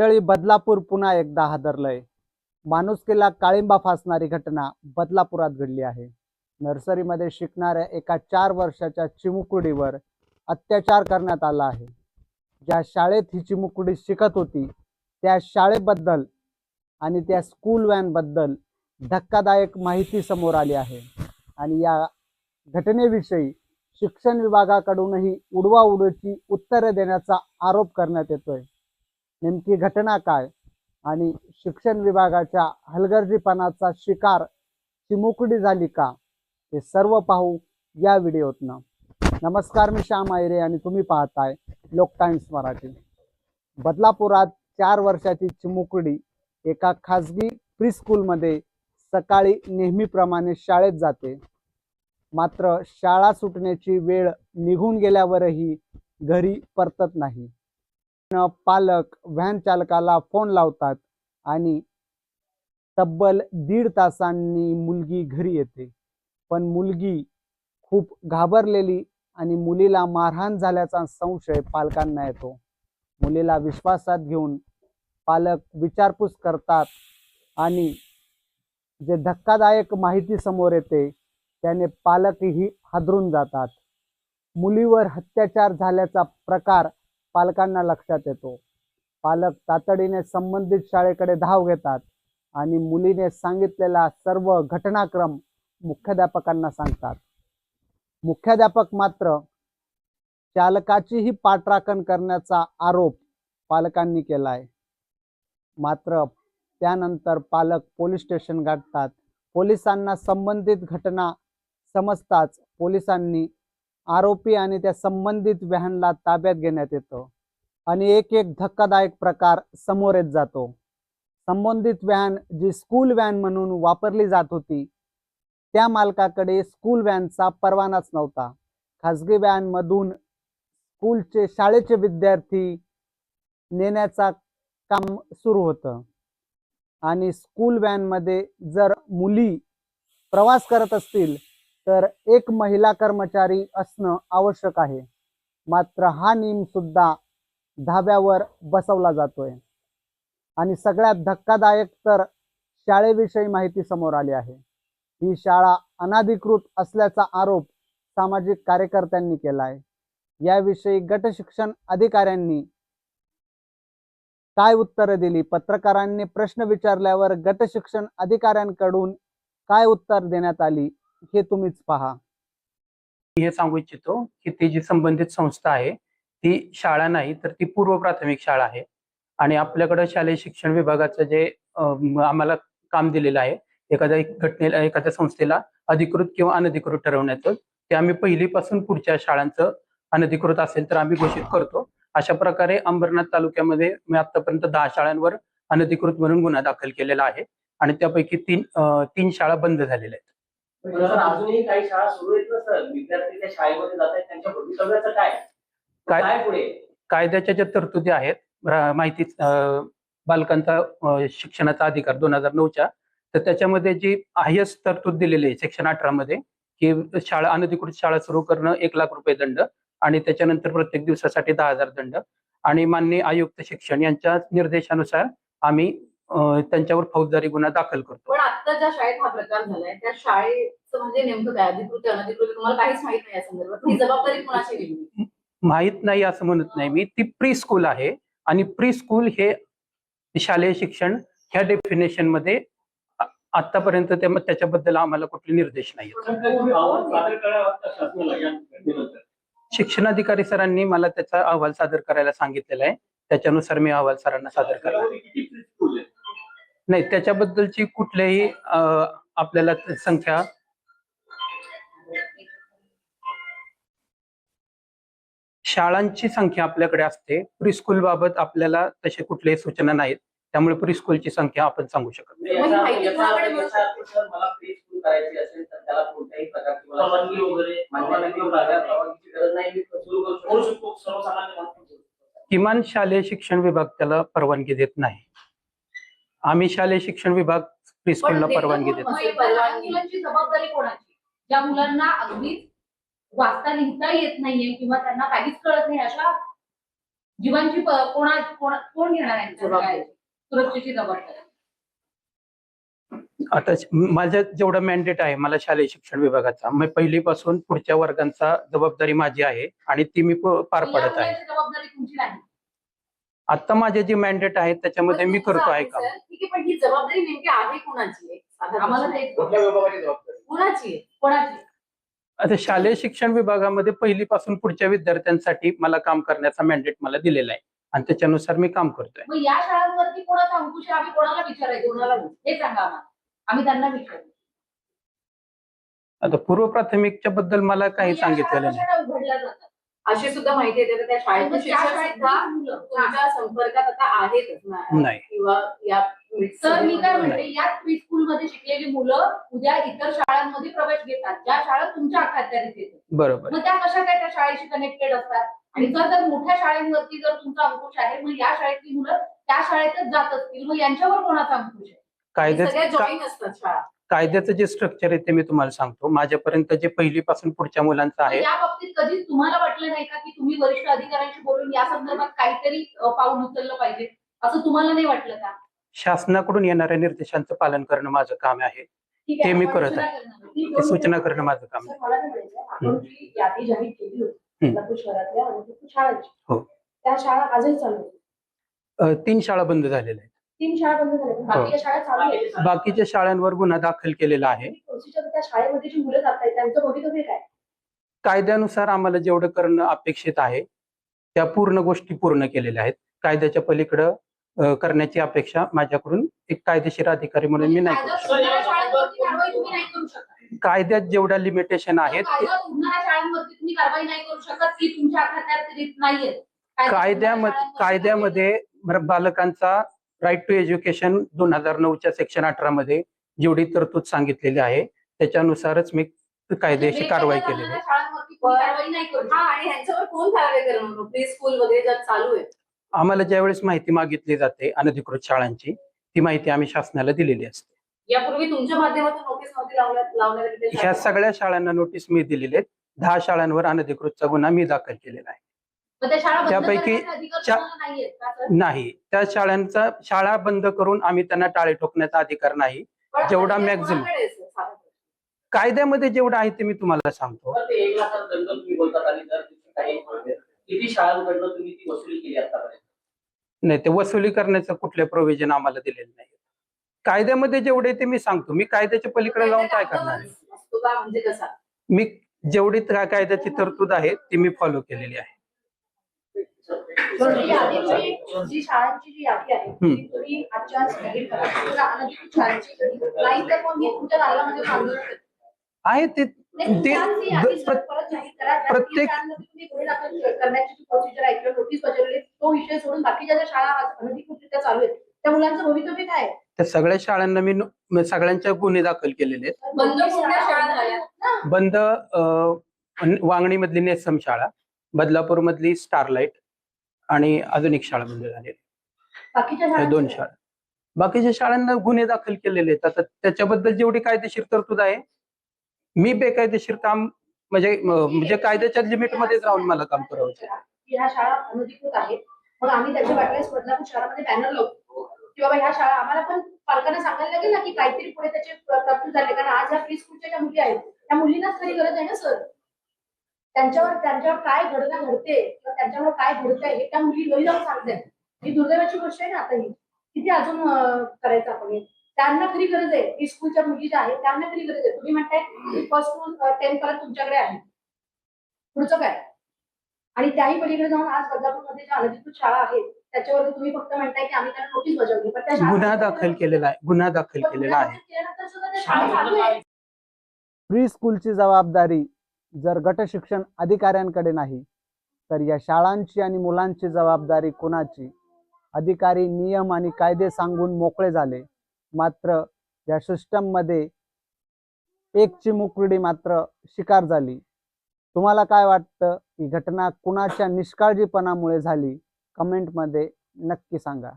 मंडळी बदलापूर पुन्हा एकदा हादरलंय. माणुसकीला काळिंबा फासणारी घटना बदलापुरात घडली आहे. नर्सरीमध्ये शिकणाऱ्या एका चार वर्षाच्या चिमुकुडीवर अत्याचार करण्यात आला आहे. ज्या शाळेत ही चिमुकुडी शिकत होती त्या शाळेबद्दल आणि त्या स्कूल व्हॅनबद्दल धक्कादायक माहिती समोर आली आहे. आणि या घटनेविषयी शिक्षण विभागाकडूनही उडवाउडवीची उत्तरे देण्याचा आरोप करण्यात येतोय. नेमकी घटना काय? आणि शिक्षण विभागाच्या हलगर्जीपणाचा शिकार चिमुकडी झाली का? हे सर्व पाहू या व्हिडिओतनं. नमस्कार मी श्याम आयरे आणि तुम्ही पाहताय लोक टाइम्स मराठी. बदलापुरात चार वर्षाची चिमुकडी एका खाजगी प्री स्कूलमध्ये सकाळी नेहमीप्रमाणे शाळेत जाते. मात्र शाळा सुटण्याची वेळ निघून गेल्यावरही घरी परतत नाही. पालक व्हॅन चालकाला फोन लावतात आणि तब्बल दीड तासांनी मुलगी घरी येते. पण मुलगी खूप घाबरलेली आणि मुलीला मारहाण झाल्याचा संशय पालकांना येतो. मुलीला विश्वासात घेऊन पालक विचारपूस करतात आणि जे धक्कादायक माहिती समोर येते त्याने पालकही हादरून जातात. मुलीवर अत्याचार झाल्याचा प्रकार पालकांना लक्षात येतो. पालक तातडीने संबंधित शाळेकडे धाव घेतात आणि मुलीने सांगितलेला सर्व घटनाक्रम मुख्याध्यापकांना सांगतात. मुख्याध्यापक मात्र चालकाचीही पाठराखण करण्याचा आरोप पालकांनी केला आहे मात्र त्यानंतर पालक पोलीस स्टेशन गाठतात. पोलिसांना संबंधित घटना समजताच पोलिसांनी आरोपी आणि त्या संबंधित व्हॅनला ताब्यात घेण्यात येतं. आणि एक एक धक्कादायक प्रकार समोर येत जातो. संबंधित व्हॅन जी स्कूल व्हॅन म्हणून वापरली जात होती त्या मालकाकडे स्कूल व्हॅनचा परवानाच नव्हता. खाजगी व्हॅनमधून स्कूलचे शाळेचे विद्यार्थी नेण्याचा काम सुरू होतं. आणि स्कूल व्हॅनमध्ये जर मुली प्रवास करत असतील तर एक महिला कर्मचारी असणं आवश्यक आहे. मात्र हा नियम सुद्धा धाब्यावर बसवला जातोय. आणि सगळ्यात धक्कादायक तर शाळेविषयी माहिती समोर आली आहे. ही शाळा अनाधिकृत असल्याचा आरोप सामाजिक कार्यकर्त्यांनी केला आहे. याविषयी गट शिक्षण अधिकाऱ्यांनी काय उत्तरं दिली? पत्रकारांनी प्रश्न विचारल्यावर गट शिक्षण अधिकाऱ्यांकडून काय उत्तर देण्यात आली? हे तुम्हीच पहा. मी हे सांगू इच्छितो की ती जी संबंधित संस्था आहे ती शाळा नाही तर ती पूर्व प्राथमिक शाळा आहे. आणि आपल्याकडं शालेय शिक्षण विभागाचं जे आम्हाला काम दिलेलं आहे एखाद्या घटनेला एखाद्या संस्थेला अधिकृत किंवा अनधिकृत ठरवण्याचं ते आम्ही पहिलीपासून पुढच्या शाळांचं अनधिकृत असेल तर आम्ही घोषित करतो. अशा प्रकारे अंबरनाथ तालुक्यामध्ये मी आतापर्यंत दहा शाळांवर अनधिकृत म्हणून गुन्हा दाखल केलेला आहे. आणि त्यापैकी तीन तीन शाळा बंद झालेल्या आहेत. अजूनही काही शाळा सुरू आहेत ना सर विद्यार्थी त्या शाळेमध्ये जात आहेत त्यांच्या भवितव्याचं काय? काय- काय पुढे? कायद्याच्या ज्या तरतुदी आहेत माहिती बालकांचा शिक्षणाचा अधिकार दोन हजार नऊच्या तर त्याच्यामध्ये जी हायस्ट तरतूद दिलेली आहे सेक्शन अठरा मध्ये की शाळा अनधिकृत शाळा सुरू करणं एक लाख रुपये दंड आणि त्याच्यानंतर प्रत्येक दिवसासाठी दहा हजार दंड आणि माननीय आयुक्त शिक्षण यांच्या निर्देशानुसार आम्ही त्यांच्यावर फौजदारी गुन्हा दाखल करतो. पण आता ज्या शाळेत हा प्रकार झालाय त्या शाळेचं म्हणजे नेमकं काय? अधिकृत अनधिकृत तुम्हाला काहीच माहीत नाही या संदर्भात. ही जबाबदारी कोणाची गेली माहीत नाही असं म्हणत नाही मी. ती प्री स्कूल आहे आणि प्री स्कूल हे शालेय शिक्षण ह्या डेफिनेशनमध्ये आतापर्यंत त्या- त्याच्याबद्दल आम्हाला कुठले निर्देश नाही शिक्षणाधिकारी सरांनी मला त्याचा अहवाल सादर करायला सांगितलेला आहे. त्याच्यानुसार मी अहवाल सरांना सादर करणार. नाही त्याच्याबद्दलची कुठल्याही आपल्याला संख्या शाळांची संख्या आपल्याकडे असते. प्रीस्कूल बाबत आपल्याला तसे कुठल्याही सूचना नाहीत. त्यामुळे प्रीस्कूलची संख्या आपण सांगू शकत नाही. म्हणजे ही. किमान शालेय शिक्षण विभाग त्याला परवानगी देत नाही. आम्ही शालेय शिक्षण विभाग प्रीस्कूलला पण परवानगी देतो. मुलांची जबाबदारी कोणाची? ज्या मुलांना अगदीच वाचता लिहिता येत नाहीये किंवा त्यांना काहीच कळत नाही अशा जीवांची कोणा कोणा- घेणार आहे. सुरक्षेची जबाबदारी. आता श- माझं जेवढं मॅन्डेट आहे मला शालेय शिक्षण विभागाचा मी पहिलीपासून पुढच्या वर्गांचा जबाबदारी माझी आहे आणि ती मी पार पडत आहे मुलाची जबाबदारी तुमची नाही आता माझे जे मॅन्डेट आहे त्याच्यामध्ये मी करतो आहे. ठीक आहे पण ही जबाबदारी नेमकी आहे कोणाची आहे? साधा आम्हाला प्रश्न. ते कुठल्या विभागाची जबाबदारी? कोणाची आहे? कोणाची आता शालेय शिक्षण विभागामध्ये पहिलीपासून पुढच्या विद्यार्थ्यांसाठी मला काम करण्याचा मॅन्डेट मला दिलेला आहे. आणि त्याच्यानुसार मी काम करतोय. मग या शाळांवरती कोणाचा अंकुश आहे? आम्ही कोणाला विचारायचं? कोणाला हे सांगा आम्हाला. आम्ही त्यांना विचारू. आता पूर्व प्राथमिकच्या बद्दल मला काही सांगितलेलं नाही. उघडल्या जातात अशी सुद्धा माहिती येते. तर त्या शिक्षक शाळेत सुद्धा तुमच्या संपर्कात आता आहेतच ना? नाही. किंवा या तर मी काय म्हणते याच प्री स्कूल मध्ये शिकलेली मुलं उद्या इतर शाळांमध्ये प्रवेश घेतात. ज्या शाळा तुमच्या अखत्यारीत येतात. बरोबर. मग त्या कशा काय त्या शाळेशी कनेक्टेड असतात? आणि जर जर मोठ्या शाळेंवरती जर तुमचा अंकुश आहे मग या शाळेतली मुलं त्या शाळेतच जात असतील. मग यांच्यावर कोणाचा अंकुश आहे? सगळ्या कायद्याचं का- जॉईन असतात शाळा. कायद्याचं जे स्ट्रक्चर आहे ते मी तुम्हाला सांगतो. माझ्यापर्यंत जे पहिलीपासून पुढच्या मुलांचं आहे. या बाबतीत कधीच तुम्हाला वाटलं नाही का की तुम्ही वरिष्ठ अधिकाऱ्यांशी बोलून या संदर्भात काहीतरी पाऊल उचललं पाहिजे? असं तुम्हाला नाही वाटलं का? शासनाकडून येणाऱ्या निर्देशांचं पालन करणं माझं काम आहे. ते मी करत आहे. सूचना करणं माझं काम आहे. हो. तीन शाळा बंद झालेल्या आहेत. तीन शाळा बंद झाल्या. बाकीच्या शाळा चालू आहेत. बाकीच्या शाळांवर गुन्हा दाखल केलेला आहे. प्रोसिजर त्या शाळेमध्ये जी मुलं जात आहेत त्यांचं भवितव्य काय? कायद्यानुसार आम्हाला जेवढं करणं अपेक्षित आहे त्या पूर्ण गोष्टी पूर्ण केलेल्या आहेत. कायद्याच्या पलीकडं करण्याची अपेक्षा माझ्याकडून एक कायदेशीर अधिकारी म्हणून मी नाही करू शकत. कायद्यात जेवढ्या लिमिटेशन आहेत कायद्यामध्ये कायद्यामध्ये बालकांचा राईट टू एज्युकेशन दोन हजार नऊच्या सेक्शन अठरा मध्ये जेवढी तरतूद सांगितलेली आहे त्याच्यानुसारच मी कायदेशीर कारवाई केलेली आहे. शाळांवरती तुम्ही कारवाई नाही करू हा शकत. आणि ह्यांच्यावर कोण कारवाई करणार? प्री स्कूल वगैरे ज्या चालू आहे. आम्हाला ज्यावेळेस माहिती मागितली जाते अनधिकृत शाळांची ती माहिती आम्ही शासनाला दिलेली असते. यापूर्वी तुमच्या माध्यमातून नोटीस ह्या? सगळ्या शाळांना नोटीस मी दिलेली आहेत. दहा शाळांवर अनधिकृतचा गुन्हा मी दाखल केलेला आहे. त्यापैकी? नाही. त्या शाळांचा शाळा बंद करून आम्ही त्यांना टाळे ठोकण्याचा अधिकार नाही. जेवढा प्रश्न. कायद्यामध्ये जेवढं आहे ते मी तुम्हाला सांगतो. नाही ते वसुली करण्याचं कुठले प्रोव्हिजन आम्हाला दिलेलं नाही. कायद्यामध्ये जेवढे ते मी सांगतो. मी कायद्याच्या पलीकडे जाऊन काय करणार? म्हणजे कसा? मी जेवढी कायद्याची तरतूद आहे ती मी फॉलो केलेली आहे. जी यादीची जी शाळांची जी यादी आहे. ती तुम्ही आजच्या आज जाहीर करा तुम्हाला अनधिकृत शाळांची नाही तर मग मी तुमच्या दालनामध्ये आंदोलन करेन. आहे ते नाही, ते शाळांची यादी सर प्र- परत जाहीर करा ज्या प्रत्येक- शाळांमध्ये तुम्ही गुन्हे दाखल करण्याची जी प्रोसिजर आहे किंवा नोटीस बजावली तो विषय सोडून बाकीच्या ज्या शाळा आज अनधिकृतरित्या चालू आहेत त्या मुलांचं भवितव्य काय आहे? त्या सगळ्या शाळांना मी नो- सगळ्यांच्या गुन्हे दाखल केलेले आहेत बंद कोणत्या शाळा झाल्या? बंद वांगणी मधली नेसम शाळा बदलापूर मधली स्टारलाइट आणि अजून एक शाळा बंद झाली. बाकीच्या या शाळांचं? दोन? शाळा. बाकीच्या शाळांना गुन्हे दाखल केलेले आहेत. आता त्याच्याबद्दल जेवढी कायदेशीर तरतूद आहे मी बेकायदेशीर काम म्हणजे म्हणजे कायद्याच्या लिमिट मध्येच राहून मला काम करावं मग आम्ही त्याच्या वाटल्यास बदलापूर शहरामध्ये बॅनर लावतो की बाबा ह्या शाळा आम्हाला पण पालकांना सांगायला लागेल ना की काहीतरी पुढे त्याचे तरतूद झाले. कारण आज ह्या प्री स्कूलच्या ज्या मुली आहेत त्या मुलींनाच खरी गरज आहे ना सर त्यांच्यावर त्यांच्यावर काय घडना घडते किंवा त्यांच्यावर काय घडत आहे हे त्या मुली घरी जाऊन सांगतायत. ही दुर्दैवाची गोष्ट आहे ना आता ही. किती अजून करायचं आपण हे? त्यांना खरी गरज आहे. प्री स्कूलच्या मुली ज्या आहेत त्यांना खरी गरज आहे. तुम्ही म्हणताय फर्स्ट टू टेन पर्यंत तुमच्याकडे आहे. पुढचं काय? आणि त्याही पलीकडे जाऊन आज बदलापूरमध्ये ज्या अनधिकृत शाळा आहेत त्याच्यावर तुम्ही फक्त म्हणताय की आम्ही त्यांना नोटीस बजावली. पण त्या शाळा- गुन्हा दाखल केलेला आहे. गुन्हा दाखल केलेला आहे. प्री स्कूलची जबाबदारी जर गट शिक्षण अधिकाऱ्यांकडे नाही तर या शाळांची आणि मुलांची जबाबदारी कुणाची? अधिकारी नियम आणि कायदे सांगून मोकळे झाले. मात्र या सिस्टममध्ये एक चिमुकडी मात्र शिकार झाली. तुम्हाला काय वाटतं? ही घटना कुणाच्या निष्काळजीपणामुळे झाली? कमेंटमध्ये नक्की सांगा.